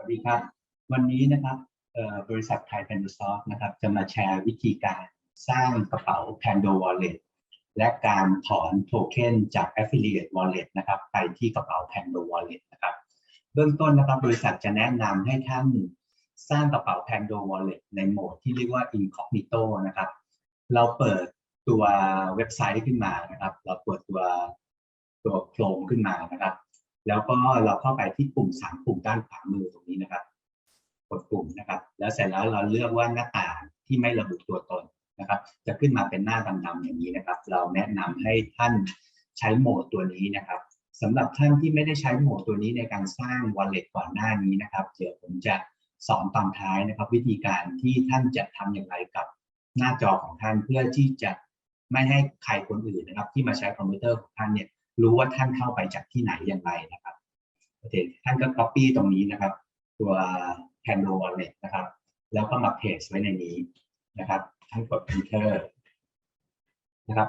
วัสดีครับ วันนี้นะครับบริษัทไทยแพนโดซอฟนะครับจะมาแชร์วิธีการสร้างกระเป๋า Pando Wallet และการถอนโทเค็นจาก Affiliate Wallet นะครับไปที่กระเป๋า Pando Wallet นะครับเบื้องต้นนะครับบริษัทจะแนะนำให้ท่านสร้างกระเป๋า Pando Wallet ในโหมดที่เรียกว่า Incognito นะครับเราเปิดตัวเว็บไซต์ขึ้นมานะครับ เราเปิดตัวตัวโครงขึ้นมานะครับ แล้วก็เราเข้าไปที่ปุ่มสามปุ่มด้านขวามือตรงนี้นะครับ กดปุ่มนะครับ แล้วเสร็จแล้วเราเลือกว่าหน้าต่างที่ไม่ระบุตัวตนนะครับ จะขึ้นมาเป็นหน้าดำๆอย่างนี้นะครับ เราแนะนำให้ท่านใช้โหมดตัวนี้นะครับสำหรับท่านที่ไม่ได้ใช้โหมดตัวนี้ในการสร้าง wallet ก่อนหน้านี้นะครับ เดี๋ยวผมจะสอนตอนท้ายนะครับ วิธีการที่ท่านจะทำอย่างไรกับหน้าจอของท่านเพื่อที่จะไม่ให้ใครคนอื่นนะครับ ที่มาใช้คอมพิวเตอร์ของท่านเนี่ย รู้ว่าท่านเข้าไปจากที่ไหนอย่างไรนะครับโอเคท่านก็ copy ตรงนี้นะครับ ตัว Pando Wallet นะครับ แล้วก็มา paste ไว้ในนี้นะครับท่านกด enter นะครับ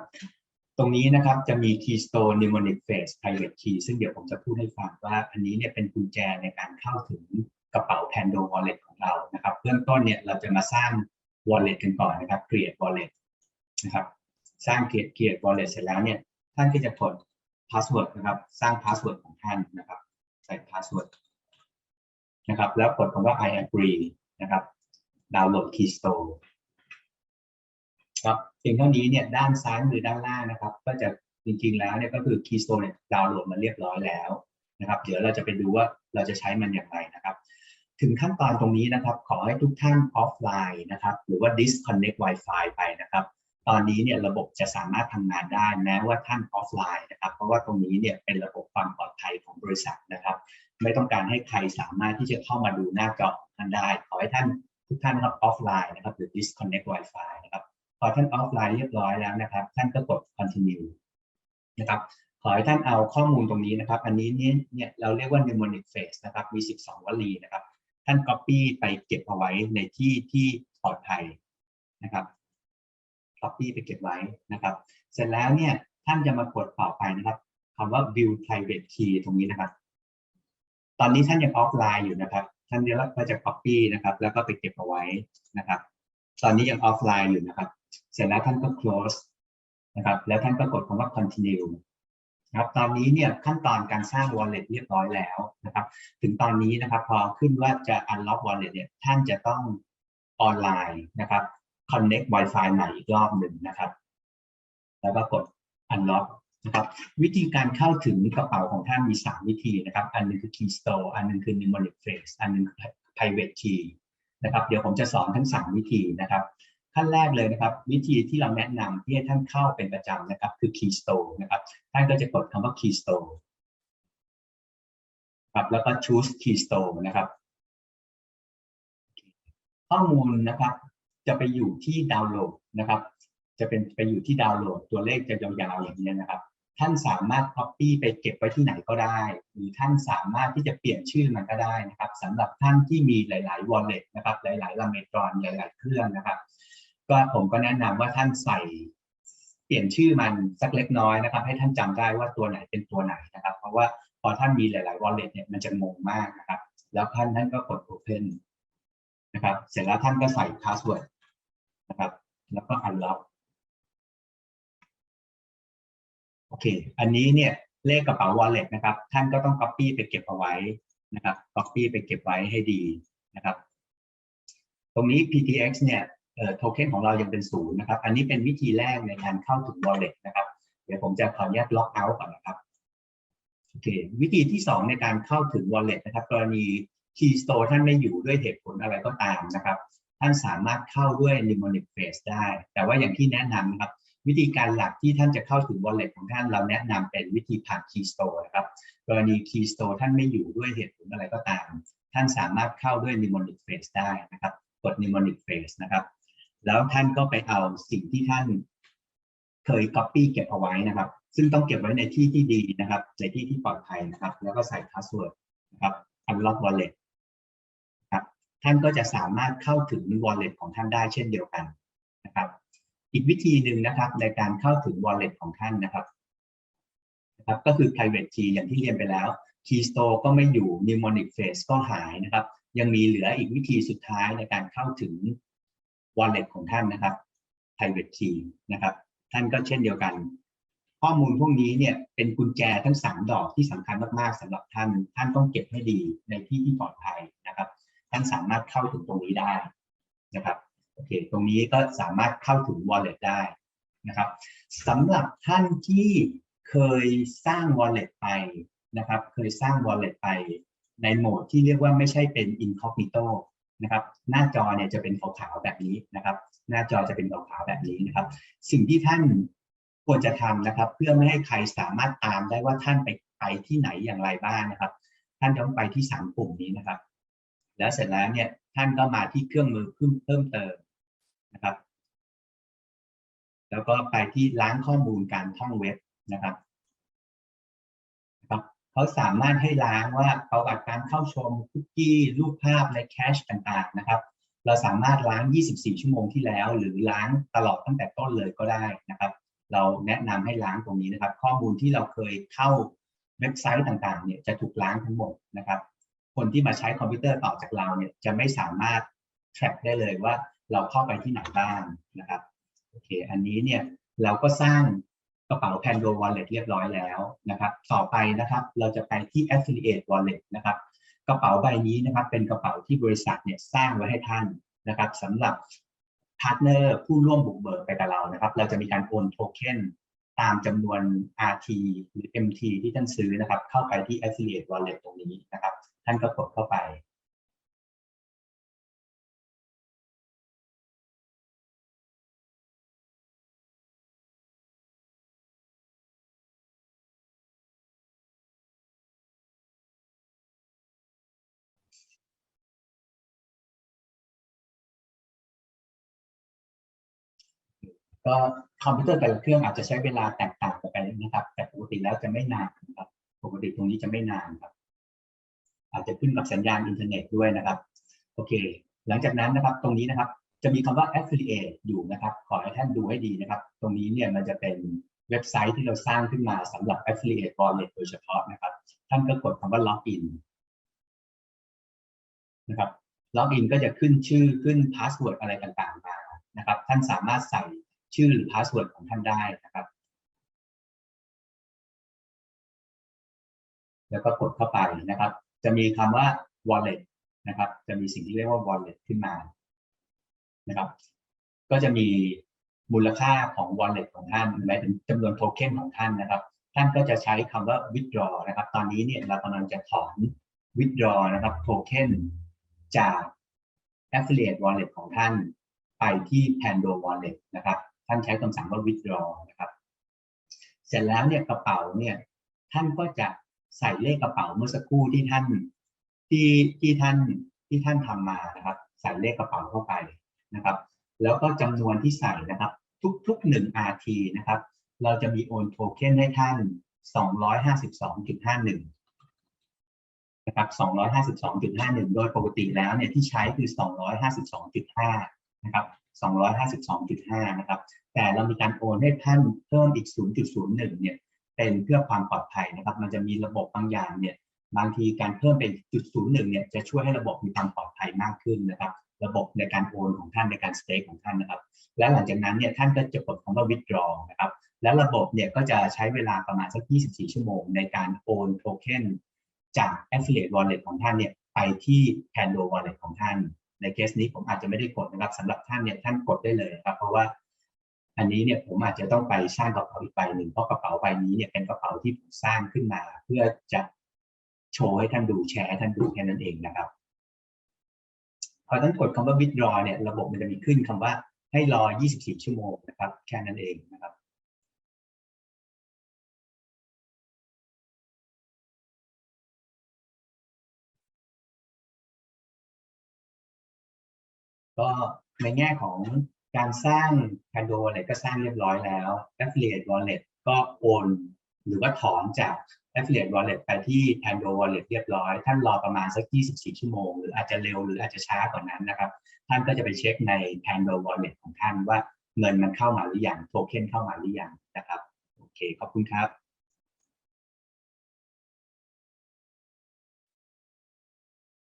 ตรงนี้นะครับจะมี keystone mnemonic phrase private key ซึ่งเดี๋ยวผมจะพูดให้ฟังว่า อันนี้เนี่ยเป็นกุญแจในการเข้าถึงกระเป๋า Pando Wallet ของเรานะครับ เบื้องต้นเนี่ยเราจะมาสร้าง wallet กันก่อนนะครับ create wallet นะครับ สร้าง create create wallet เสร็จแล้วเนี่ยท่านก็จะกด password นะครับ สร้าง password ของท่านนะครับ ใส่ password นะครับ แล้วกดคำว่า I agree นะครับดาวน์โหลด keystone ครับเพียงเท่านี้เนี่ยด้านซ้ายมือด้านล่างนะครับ ก็จะจริงๆแล้วเนี่ยก็คือ keystone เนี่ยดาวน์โหลดมาเรียบร้อยแล้วนะครับ เดี๋ยวเราจะไปดูว่าเราจะใช้มันอย่างไรนะครับ ถึงขั้นตอนตรงนี้นะครับ ขอให้ทุกท่านออฟไลน์นะครับ หรือว่า disconnect Wi-Fi ไปนะครับ ตอนนี้เนี่ยระบบจะสามารถทำงานได้แม้ว่าท่านออฟไลน์นะครับเพราะว่าตรงนี้เนี่ยเป็นระบบความปลอดภัยของบริษัทนะครับ ไม่ต้องการให้ใครสามารถที่จะเข้ามาดูหน้าจอท่านได้ ขอให้ท่านทุกท่านนะครับออฟไลน์นะครับหรือ disconnect Wi-Fi นะครับพอท่านออฟไลน์เรียบร้อยแล้วนะครับ ท่านก็กด continue นะครับขอให้ท่านเอาข้อมูลตรงนี้นะครับ อันนี้เนี่ยเนี่ยเราเรียกว่า mnemonic phrase นะครับมี 12 วลีนะครับ ท่าน copy ไปเก็บเอาไว้ในที่ที่ปลอดภัยนะครับ copy ไปเก็บไว้นะครับ เสร็จแล้วเนี่ยท่านจะมากดต่อไปนะครับคำว่า view private key ตรงนี้นะครับ ตอนนี้ท่านยังออฟไลน์อยู่นะครับ ท่านก็จะ copy นะครับ แล้วก็ไปเก็บเอาไว้นะครับ ตอนนี้ยังออฟไลน์อยู่นะครับ เสร็จแล้วท่านก็ close นะครับ แล้วท่านก็กดคำว่า continue ครับตอนนี้เนี่ยขั้นตอนการสร้าง wallet เรียบร้อยแล้วนะครับ ถึงตอนนี้นะครับพอขึ้นว่าจะ unlock wallet เนี่ยท่านจะต้องออนไลน์นะครับ connect Wi-Fi ใหม่อีกรอบหนึ่งนะครับ แล้วก็กด unlock นะครับ วิธีการเข้าถึงกระเป๋าของท่านมี 3 วิธีนะครับ อันหนึงคือ key store อันหนึงคือ mnemonic phrase อันหนึงคือ private key นะครับ เดี๋ยวผมจะสอนทั้ง 3 วิธีนะครับขั้นแรกเลยนะครับวิธีที่เราแนะนำที่ให้ท่านเข้าเป็นประจำนะครับ คือ key store นะครับท่านก็จะกดคำว่า key store ครับแล้วก็ choose key store นะครับ ข้อมูลนะครับ จะไปอยู่ที่ดาวน์โหลดนะครับ จะเป็นไปอยู่ที่ดาวน์โหลด ตัวเลขจะยาวๆอย่างนี้นะครับ ท่านสามารถ copy ไปเก็บไว้ที่ไหนก็ได้ หรือท่านสามารถที่จะเปลี่ยนชื่อมันก็ได้นะครับสำหรับท่านที่มีหลาย ๆ wallet นะครับ หลายๆลาเมตรอนหลาย ๆ เครื่องนะครับ ก็ผมก็แนะนำว่าท่านใส่เปลี่ยนชื่อมันสักเล็กน้อยนะครับ ให้ท่านจำได้ว่าตัวไหนเป็นตัวไหนนะครับ เพราะว่าพอท่านมีหลาย ๆ wallet เนี่ยมันจะงงมากนะครับ แล้วท่านท่านก็กด open นะครับ เสร็จแล้วท่านก็ใส่ password นะครับ แล้วก็ unlock โอเค อันนี้เนี่ยเลขกระเป๋า wallet นะครับ ท่านก็ต้อง copy ไปเก็บเอาไว้นะครับ copy ไปเก็บไว้ให้ดีนะครับ ตรงนี้ PTX เนี่ยโทเค็นของเรายังเป็นศูนย์นะครับ อันนี้เป็นวิธีแรกในการเข้าถึง wallet นะครับ เดี๋ยวผมจะขออนุญาต lock out ก่อนนะครับ โอเค วิธีที่ 2 ในการเข้าถึง wallet นะครับ กรณี key store ท่านไม่อยู่ด้วยเหตุผลอะไรก็ตามนะครับ ท่านสามารถเข้าด้วย mnemonic phrase ได้ แต่ว่าอย่างที่แนะนำนะครับวิธีการหลักที่ท่านจะเข้าถึง wallet ของท่านเราแนะนำเป็นวิธีผ่าน key store นะครับกรณี key store ท่านไม่อยู่ด้วยเหตุผลอะไรก็ตาม ท่านสามารถเข้าด้วย mnemonic phrase ได้นะครับกด mnemonic phrase นะครับแล้วท่านก็ไปเอาสิ่งที่ท่านเคย copy เก็บเอาไว้นะครับ ซึ่งต้องเก็บไว้ในที่ที่ดีนะครับ ในที่ที่ปลอดภัยนะครับ แล้วก็ใส่ password นะครับ unlock wallet ท่านก็จะสามารถเข้าถึง wallet ของท่านได้เช่นเดียวกันนะครับ อีกวิธีหนึ่งนะครับในการเข้าถึง wallet ของท่านนะครับนะครับ ก็คือ private key อย่างที่เรียนไปแล้ว key store ก็ไม่อยู่ mnemonic phrase ก็หายนะครับ ยังมีเหลืออีกวิธีสุดท้ายในการเข้าถึง wallet ของท่านนะครับ private key นะครับ ท่านก็เช่นเดียวกัน ข้อมูลพวกนี้เนี่ยเป็นกุญแจทั้งสามดอกที่สำคัญมาก ๆสำหรับท่าน ท่านต้องเก็บให้ดีในที่ที่ปลอดภัยนะครับ ท่านสามารถเข้าถึงตรงนี้ได้นะครับโอเคตรงนี้ก็สามารถเข้าถึง wallet ได้นะครับสำหรับท่านที่เคยสร้าง wallet ไปนะครับ เคยสร้าง wallet ไปในโหมดที่เรียกว่าไม่ใช่เป็น incognito นะครับหน้าจอเนี่ยจะเป็นขาวๆแบบนี้นะครับ หน้าจอจะเป็นขาวๆแบบนี้นะครับ สิ่งที่ท่านควรจะทำนะครับ เพื่อไม่ให้ใครสามารถตามได้ว่าท่านไปไปที่ไหนอย่างไรบ้างนะครับ ท่านต้องไปที่สามปุ่มนี้นะครับ แล้วเสร็จแล้วเนี่ยท่านก็มาที่เครื่องมือเพิ่มเพิ่มเติมนะครับ แล้วก็ไปที่ล้างข้อมูลการท่องเว็บนะครับนะครับเขาสามารถให้ล้างว่าประวัติการเข้าชมคุกกี้รูปภาพในแคชต่างๆนะครับ เราสามารถล้าง 24 ชั่วโมงที่แล้ว หรือล้างตลอดตั้งแต่ต้นเลยก็ได้นะครับ เราแนะนำให้ล้างตรงนี้นะครับ ข้อมูลที่เราเคยเข้าเว็บไซต์ต่างๆเนี่ยจะถูกล้างทั้งหมดนะครับ คนที่มาใช้คอมพิวเตอร์ต่อจากเราเนี่ยจะไม่สามารถ track ได้เลยว่าเราเข้าไปที่ไหนบ้างนะครับโอเคอันนี้เนี่ยเราก็สร้างกระเป๋า Pando Wallet เรียบร้อยแล้วนะครับต่อไปนะครับเราจะไปที่ Affiliate Wallet นะครับกระเป๋าใบนี้นะครับเป็นกระเป๋าที่บริษัทเนี่ยสร้างไว้ให้ท่านนะครับสำหรับพาร์ทเนอร์ผู้ร่วมบุกเบิกไปกับเรานะครับ เราจะมีการโอนโทเค็นตามจำนวน RT หรือ MT ที่ท่านซื้อนะครับ เข้าไปที่ Affiliate Wallet ตรงนี้นะครับ ท่านก็กดเข้าไปก็คอมพิวเตอร์แต่ละเครื่องอาจจะใช้เวลาแตกต่างกันไปนะครับ แต่ปกติแล้วจะไม่นานครับ ปกติตรงนี้จะไม่นานครับ อาจจะขึ้นกับสัญญาณอินเทอร์เน็ตด้วยนะครับโอเค หลังจากนั้นนะครับตรงนี้นะครับจะมีคำว่า affiliate อยู่นะครับขอให้ท่านดูให้ดีนะครับ ตรงนี้เนี่ยมันจะเป็นเว็บไซต์ที่เราสร้างขึ้นมาสำหรับ affiliate wallet โดยเฉพาะนะครับ ท่านก็กดคำว่า login นะครับ login ก็จะขึ้นชื่อขึ้น password อะไรต่างๆมานะครับ ท่านสามารถใส่ชื่อหรือพาสเวิร์ดของท่านได้นะครับ แล้วก็กดเข้าไปนะครับ จะมีคำว่า wallet นะครับ จะมีสิ่งที่เรียกว่า wallet ขึ้นมานะครับ ก็จะมีมูลค่าของ wallet ของท่านหมายถึงจำนวนโทเค็นของท่านนะครับ ท่านก็จะใช้คำว่า withdraw นะครับ ตอนนี้เนี่ยเรากำลังจะถอน withdraw นะครับโทเค็นจาก affiliate wallet ของท่านไปที่ Pando wallet นะครับ ท่านใช้คำสั่งว่า withdraw นะครับ เสร็จแล้วเนี่ยกระเป๋าเนี่ยท่านก็จะ ใส่เลขกระเป๋าเมื่อสักครู่ที่ท่านที่ที่ท่านที่ท่านทำมานะครับ ใส่เลขกระเป๋าเข้าไปนะครับ แล้วก็จำนวนที่ใส่นะครับ ทุกๆหนึ่ง RT นะครับ เราจะมีโอนโทเค็นให้ท่าน 252.51นะครับ252.51 โดยปกติแล้วเนี่ยที่ใช้คือ 252.5 นะครับ 252.5 นะครับ แต่เรามีการโอนให้ท่านเพิ่มอีก 0.01 เนี่ย เป็นเพื่อความปลอดภัยนะครับ มันจะมีระบบบางอย่างเนี่ยบางทีการเพิ่มเป็นจุดศูนย์หนึ่งเนี่ยจะช่วยให้ระบบมีความปลอดภัยมากขึ้นนะครับ ระบบในการโอนของท่านในการสเต็กของท่านนะครับ และหลังจากนั้นเนี่ยท่านก็จะกดคำว่า withdraw นะครับ และระบบเนี่ยก็จะใช้เวลาประมาณสัก 24 ชั่วโมง ในการโอนโทเค็นจาก affiliate wallet ของท่านเนี่ยไปที่ Pando wallet ของท่าน ในเคสนี้ผมอาจจะไม่ได้กดนะครับสำหรับท่านเนี่ยท่านกดได้เลยครับเพราะว่า อันนี้เนี่ยผมอาจจะต้องไปสร้างกระเป๋าอีกใบหนึ่งเพราะกระเป๋าใบนี้เนี่ยเป็นกระเป๋าที่ผมสร้างขึ้นมา เพื่อจะโชว์ให้ท่านดูแชร์ให้ท่านดูแค่นั้นเองนะครับ พอท่านกดคำว่า withdraw เนี่ยระบบมันจะมีขึ้นคำว่าให้รอ 24 ชั่วโมงนะครับแค่นั้นเองนะครับก็ในแง่ของ การสร้างคาโดอะไรก็สร้างเรียบร้อยแล้ว Affiliate Wallet ก็โอน หรือว่าถอนจาก Affiliate Wallet ไปที่ Pando Wallet เรียบร้อย ท่านรอประมาณสัก 24 ชั่วโมง หรืออาจจะเร็วหรืออาจจะช้ากว่านั้นนะครับ ท่านก็จะไปเช็คใน Pando Wallet ของท่านว่าเงินมันเข้ามาหรือยังโทเค็นเข้ามาหรือยังนะครับ โอเค ขอบคุณครับ